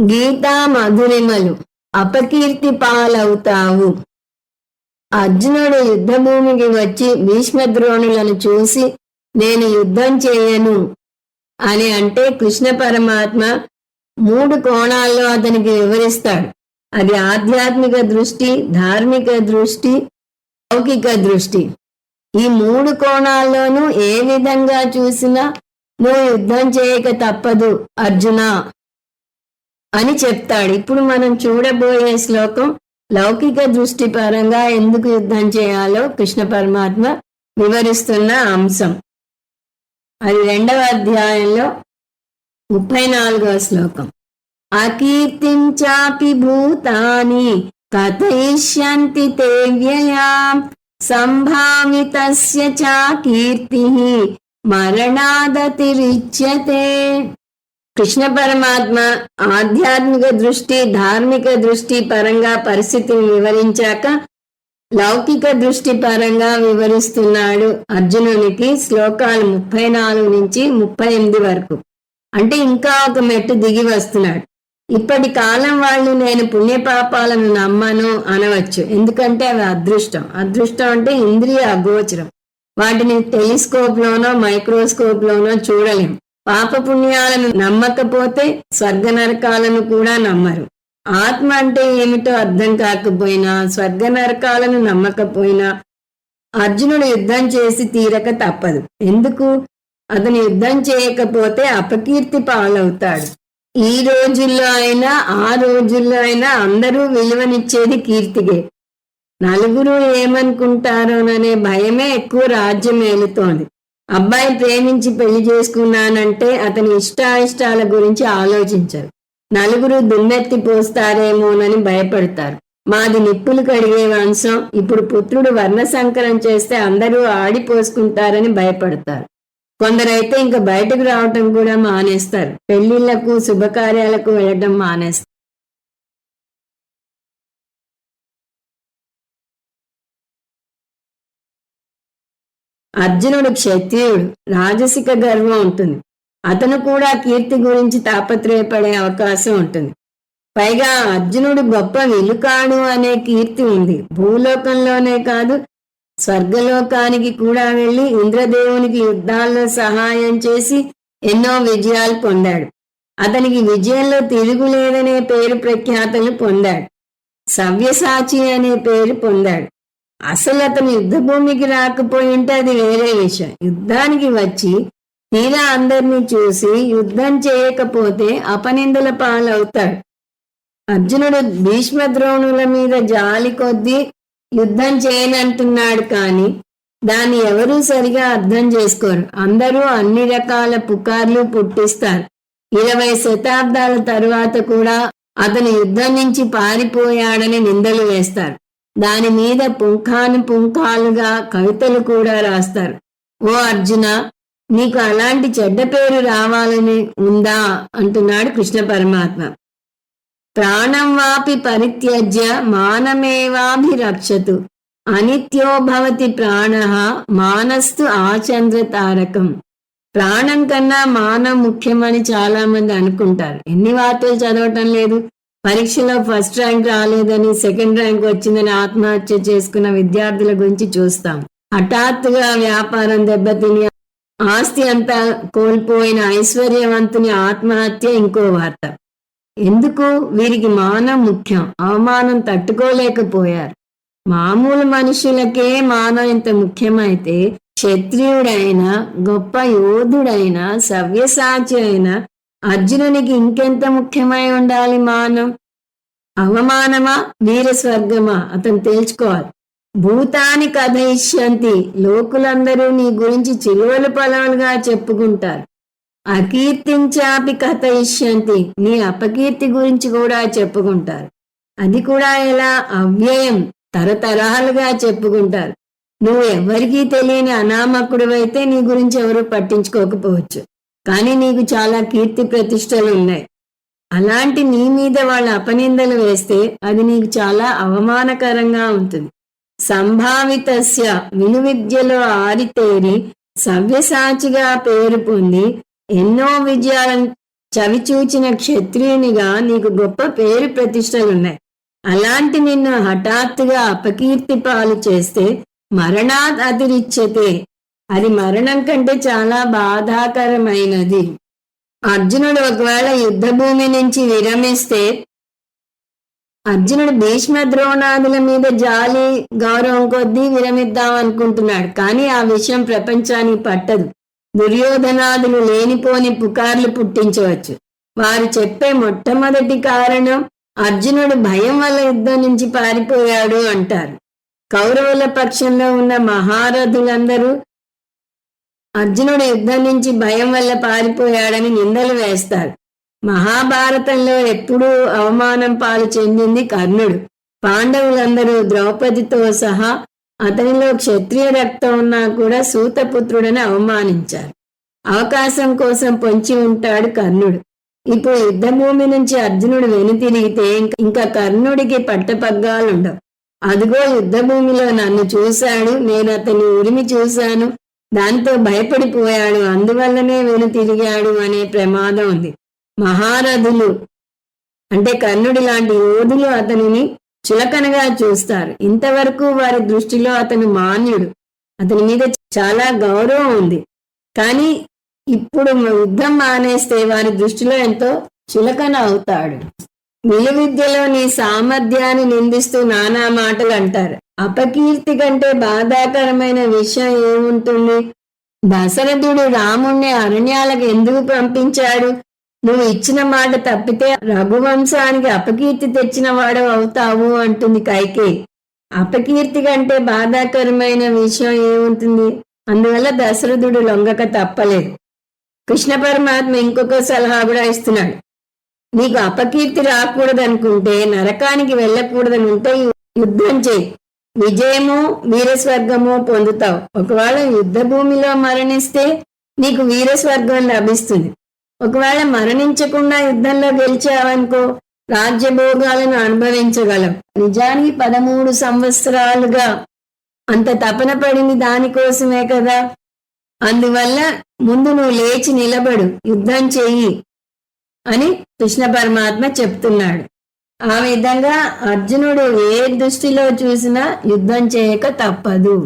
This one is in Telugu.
గీతా మధురిమలు అపకీర్తి పాలవుతావు అర్జునుడు యుద్ధభూమికి వచ్చి భీష్మద్రోణులను చూసి నేను యుద్ధం చేయను అని అంటే కృష్ణ పరమాత్మ మూడు కోణాల్లో అతనికి వివరిస్తాడు. అది ఆధ్యాత్మిక దృష్టి ధార్మిక దృష్టి లౌకిక దృష్టి. ఈ మూడు కోణాల్లోనూ ఏ విధంగా చూసినా నువ్వు యుద్ధం చేయక తప్పదు అర్జున అని చెప్తాడు. ఇప్పుడు మనం చూడబోయే శ్లోకం లౌకిక దృష్టి పరంగా ఎందుకు యుద్ధం చేయాలో కృష్ణ పరమాత్మ వివరిస్తున్న అంశం. అది రెండవ అధ్యాయంలో ముప్పై నాలుగవ శ్లోకం. అకీర్తిం చాపి భూతాని కథయిష్యంతి తే వ్యయా సంభావితస్య చ కీర్తి మరణాదతిరిచ్యతే. కృష్ణ పరమాత్మ ఆధ్యాత్మిక దృష్టి ధార్మిక దృష్టి పరంగా పరిస్థితిని వివరించాక లౌకిక దృష్టి పరంగా వివరిస్తున్నాడు అర్జునునికి శ్లోకాలు ముప్పై నాలుగు నుంచి ముప్పై ఎనిమిది వరకు. అంటే ఇంకా ఒక మెట్టు దిగి వస్తున్నాడు. ఇప్పటి కాలం వాళ్ళు నేను పుణ్యపాపాలను నమ్మను అనవచ్చు. ఎందుకంటే అవి అదృష్టం. అదృష్టం అంటే ఇంద్రియ అగోచరం. వాటిని టెలిస్కోప్ లోనో మైక్రోస్కోప్ లోనో చూడలేం. పాపపుణ్యాలను నమ్మకపోతే స్వర్గ నరకాలను కూడా నమ్మరు. ఆత్మ అంటే ఏమిటో అర్థం కాకపోయినా స్వర్గ నరకాలను నమ్మకపోయినా అర్జునుడు యుద్ధం చేసి తీరక తప్పదు. ఎందుకు? అతను యుద్ధం చేయకపోతే అపకీర్తి పాలవుతాడు. ఈ రోజుల్లో అయినా ఆ రోజుల్లో అయినా అందరూ విలువనిచ్చేది కీర్తిగే నలుగురు ఏమనుకుంటారోననే భయమే ఎక్కువ రాజ్యం ఏలుతోంది అబ్బాయి ప్రేమించి పెళ్ళి చేసుకున్నానంటే అతని ఇష్టాయిష్టాల గురించి ఆలోచించరు. నలుగురు దుమ్మెత్తి పోస్తారేమోనని భయపడతారు. మాది నిప్పులు కడిగే వంశం ఇప్పుడు పుత్రుడు వర్ణ సంకరం చేస్తే అందరూ ఆడిపోసుకుంటారని భయపడతారు. కొందరైతే ఇంకా బయటకు రావటం కూడా మానేస్తారు. పెళ్ళిళ్ళకు శుభకార్యాలకు వెళ్ళటం మానేస్తారు. అర్జునుడు క్షత్రియుడు. రాజసిక గర్వం ఉంటుంది. అతను కూడా కీర్తి గురించి తాపత్రయపడే అవకాశం ఉంటుంది. పైగా అర్జునుడు గొప్ప విలుకాడు అనే కీర్తి ఉంది. భూలోకంలోనే కాదు స్వర్గలోకానికి కూడా వెళ్ళి ఇంద్రదేవునికి యుద్ధాల్లో సహాయం చేసి ఎన్నో విజయాలు పొందాడు. అతనికి విజయంలో తిరుగులేదనే పేరు ప్రఖ్యాతలు పొందాడు. సవ్యసాచి అనే పేరు పొందాడు. అసలు అతను యుద్ధ భూమికి రాకపోయింటే అది వేరే విషయం. యుద్ధానికి వచ్చి తీరా అందరినీ చూసి యుద్ధం చేయకపోతే అపనిందల పాలవుతాడు. అర్జునుడు భీష్మ ద్రోణుల మీద జాలి కొద్దీ యుద్ధం చేయనంటున్నాడు కానీ దాన్ని ఎవరూ సరిగా అర్థం చేసుకోరు. అందరూ అన్ని రకాల పుకార్లు పుట్టిస్తారు. ఇరవై శతాబ్దాల తరువాత కూడా అతను యుద్ధం నుంచి పారిపోయాడని నిందలు వేస్తారు. దాని మీద పుంఖాను పుంఖాలుగా కవితలు కూడా రాస్తారు. ఓ అర్జున నీకు అలాంటి చెడ్డ పేరు రావాలని ఉందా? అంటున్నాడు కృష్ణ పరమాత్మ. ప్రాణం వాపి పరిత్యజ్య మానమేవాభిరక్షతు అనిత్యో భవతి ప్రాణ మానస్తు ఆచంద్ర తారకం. ప్రాణం కన్నా మానం ముఖ్యమని చాలా మంది అనుకుంటారు. ఎన్ని వార్తలు చదవటం లేదు. పరీక్షలో ఫస్ట్ ర్యాంక్ రాలేదని సెకండ్ ర్యాంక్ వచ్చిందని ఆత్మహత్య చేసుకున్న విద్యార్థుల గురించి చూస్తాం. హఠాత్తుగా వ్యాపారం దెబ్బతిని ఆస్తి అంతా కోల్పోయిన ఐశ్వర్యవంతుని ఆత్మహత్య ఇంకో వార్త. ఎందుకు? వీరికి మానం ముఖ్యం. అవమానం తట్టుకోలేకపోయారు. మామూలు మనుషులకే మానం ఇంత ముఖ్యమైతే క్షత్రియుడైన గొప్ప యోధుడైన సవ్యసాచి అయిన అర్జునునికి ఇంకెంత ముఖ్యమై ఉండాలి మానం అవమానమా? వీర స్వర్గమా అతను తేల్చుకోవాలి. భూతాని కథయిష్యంతి. లోకులందరూ నీ గురించి చిలువలు పలవలుగా చెప్పుకుంటారు. అకీర్తించాపి కథయిష్యంతి. నీ అపకీర్తి గురించి కూడా చెప్పుకుంటారు. అది కూడా ఎలా? అవ్యయం. తరతరాలుగా చెప్పుకుంటారు. నువ్వు ఎవరికీ తెలియని అనామకుడివైతే నీ గురించి ఎవరు పట్టించుకోకపోవచ్చు. కానీ నీకు చాలా కీర్తి ప్రతిష్టలు ఉన్నాయి. అలాంటి నీ మీద వాళ్ళ అపనిందలు వేస్తే అది నీకు చాలా అవమానకరంగా ఉంటుంది. సంభావితస్య విలువిద్యలో ఆరితేరి సవ్యసాచిగా పేరు పొంది ఎన్నో విజయాలను చవిచూచిన క్షత్రియునిగా నీకు గొప్ప పేరు ప్రతిష్టలున్నాయి. అలాంటి నిన్ను హఠాత్తుగా అపకీర్తి పాలు చేస్తే మరణాత్ అతిరిచ్యతే అది మరణం కంటే చాలా బాధాకరమైనది. అర్జునుడు ఒకవేళ యుద్ధ భూమి నుంచి విరమిస్తే అర్జునుడు భీష్మ ద్రోణాదుల మీద జాలి గౌరవం కొద్దీ విరమిద్దాం అనుకుంటున్నాడు. కానీ ఆ విషయం ప్రపంచానికి పట్టదు. దుర్యోధనాదులు లేనిపోని పుకార్లు పుట్టించవచ్చు. వారు చెప్పే మొట్టమొదటి కారణం అర్జునుడు భయం వల్ల యుద్ధం నుంచి పారిపోయాడు అంటారు. కౌరవుల పక్షంలో ఉన్న మహారథులందరూ అర్జునుడు యుద్ధం నుంచి భయం వల్ల పారిపోయాడని నిందలు వేస్తారు మహాభారతంలో ఎప్పుడూ అవమానం పాలు చెందింది కర్ణుడు. పాండవులందరూ ద్రౌపదితో సహా అతనిలో క్షత్రియ రక్తం ఉన్నా కూడా సూతపుత్రుడని అవమానించారు. అవకాశం కోసం పొంచి ఉంటాడు కర్ణుడు. ఇప్పుడు యుద్ధభూమి నుంచి అర్జునుడు వెనుతిరిగితే ఇంకా కర్ణుడికి పట్టపగ్గాలుండవు. అదిగో యుద్ధభూమిలో నన్ను చూశాడు నేను అతన్ని ఉరిమి చూశాను. దాంతో భయపడిపోయాడు. అందువల్లనే వెనుతిరిగాడు అనే ప్రమాదం ఉంది. మహారథులు అంటే కర్ణుడి లాంటి యోధులు అతనిని చులకనగా చూస్తారు. ఇంతవరకు వారి దృష్టిలో అతను మాన్యుడు. అతని మీద చాలా గౌరవం ఉంది. కానీ ఇప్పుడు యుద్ధం మానేస్తే వారి దృష్టిలో ఎంతో చులకన అవుతాడు. విలువిద్యలో నీ సామర్థ్యాన్ని నిందిస్తూ నానా మాటలు అంటారు. అపకీర్తి కంటే బాధాకరమైన విషయం ఏముంటుంది? దశరథుడు రాముణ్ణి అరణ్యాలకు ఎందుకు పంపించాడు? నువ్వు ఇచ్చిన మాట తప్పితే రఘువంశానికి అపకీర్తి తెచ్చిన వాడు అవుతావు అంటుంది కైకే. అపకీర్తి కంటే బాధాకరమైన విషయం ఏముంటుంది? అందువల్ల దశరథుడు లొంగక తప్పలేదు. కృష్ణ పరమాత్మ ఇంకొక సలహా కూడా ఇస్తున్నాడు. నీకు అపకీర్తి రాకూడదనుకుంటే నరకానికి వెళ్ళకూడదని ఉంటే యుద్ధం చేయి. విజయము వీరస్వర్గము పొందుతావు. ఒకవేళ యుద్ధ భూమిలో మరణిస్తే నీకు వీరస్వర్గం లభిస్తుంది. ఒకవేళ మరణించకుండా యుద్ధంలో గెలిచావనుకో రాజ్యభోగాలను అనుభవించగలం నిజానికి పదమూడు సంవత్సరాలుగా అంత తపన పడింది దానికోసమే కదా. అందువల్ల ముందు నువ్వు లేచి నిలబడు యుద్ధం చెయ్యి అని కృష్ణ పరమాత్మ చెప్తున్నాడు. ఆ విధంగా అర్జునుడు ఏ దృష్టిలో చూసినా యుద్ధం చేయక తప్పదు.